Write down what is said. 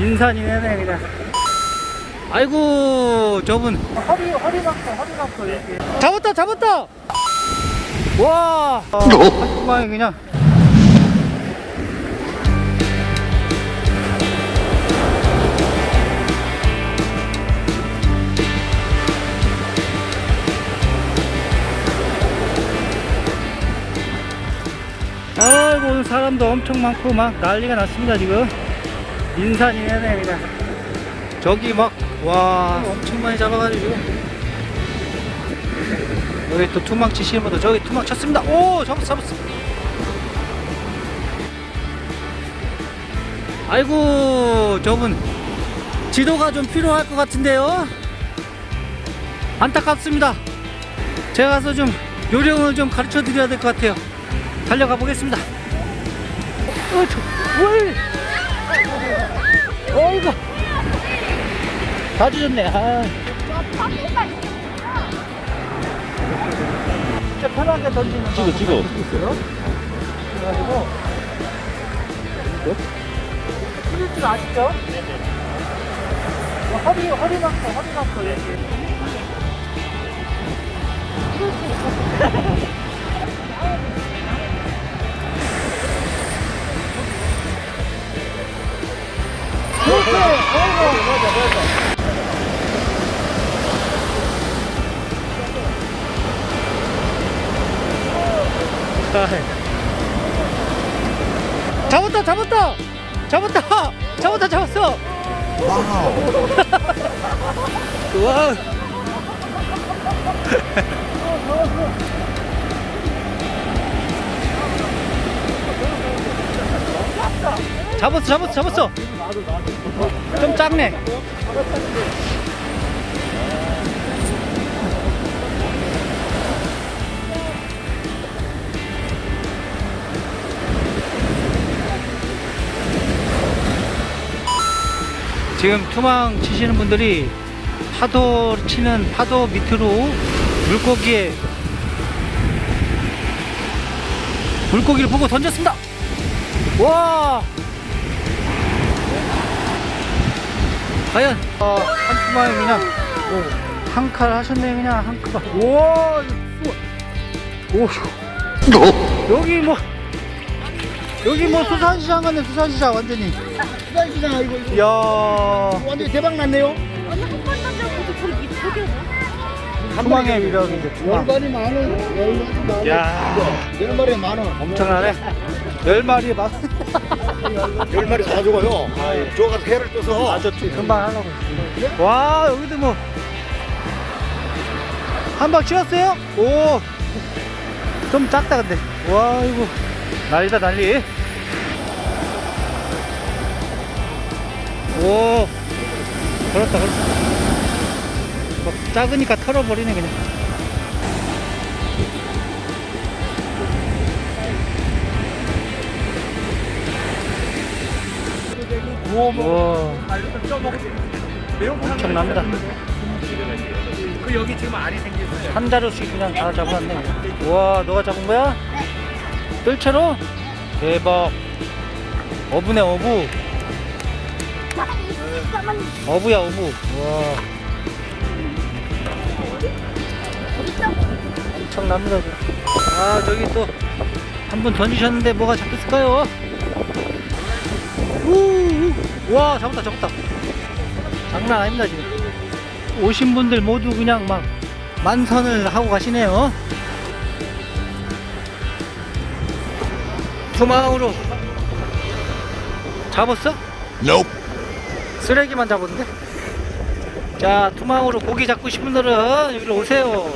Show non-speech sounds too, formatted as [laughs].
인산이 네네 그냥 아이고 저분. 허리 허리 박고 허리 박고 이렇게. 잡았다 잡았다! 와! 한방에 그냥. 아이고 오늘 사람도 엄청 많고 막 난리가 났습니다 지금 인산이 그냥 저기 막 와 엄청 많이 잡아가지고. 여기 또 투망 치시는 분도 저기 투망 쳤습니다. 오 잡았어 잡았어. 아이고 저분 지도가 좀 필요할 것 같은데요? 안타깝습니다. 제가 가서 좀 요령을 좀 가르쳐 드려야 될 것 같아요. 달려가 보겠습니다. 어, 저, 뭘 다 주셨네 아. 진짜 편하게 던지는 찍어, 찍어. 있어요 그래가지고 찍을 줄 아시죠? 네네 허리 허리 막고 허리 막고 이렇게 그렇지 어이구 아 잡았다 잡았다! 잡았다! 잡았다 잡았어! 와우. 잡았어 잡았어 잡았어. 좀 작네 지금 투망 치시는 분들이 파도 치는 파도 밑으로 물고기에 물고기를 보고 던졌습니다. 와! 과연 어, 한 투망에 그냥 한 칼 하셨네 그냥 한 칼. 와! 오, 여기 뭐 여기 뭐 수산시장 같네 수산시장 완전히. 수산시장 이거 이거 이야. 완전 대박 났네요. 아니 한번 던져보고 저기 저기 투망의 위력인데 투망. 열마리 만 원, 열 마리 만 원. 야. 열 마리에 만 원. 엄청나네. 열 마리에 막. [laughs] 열 마리 다 죽어요. 저 가서 회를 떠서. 아저 금방 하려고. 와 여기도 뭐. 한방 치웠어요? 오. 좀 작다 근데. 와 이거 난리다 난리. 오. 그렇다 그렇다. 막 작으니까 털어버리네 그냥. 와. 엄청납니다. 그 여기 지금 알이 생겼어요. 한 자루씩 그냥 다 잡아놨네. 와, 너가 잡은 거야? 뜰채로? 대박. 어부네, 어부. 어부야, 어부. 와. 엄청납니다. 아, 저기 또한분 던지셨는데 뭐가 잡혔을까요? 우, 우. 와, 잡았다, 잡았다. 장난 아닙니다, 지금. 오신 분들 모두 그냥 막 만선을 하고 가시네요. 투망으로 잡았어? Nope. 쓰레기만 잡았는데? 자, 투망으로 고기 잡고 싶은 분들은 여기로 오세요.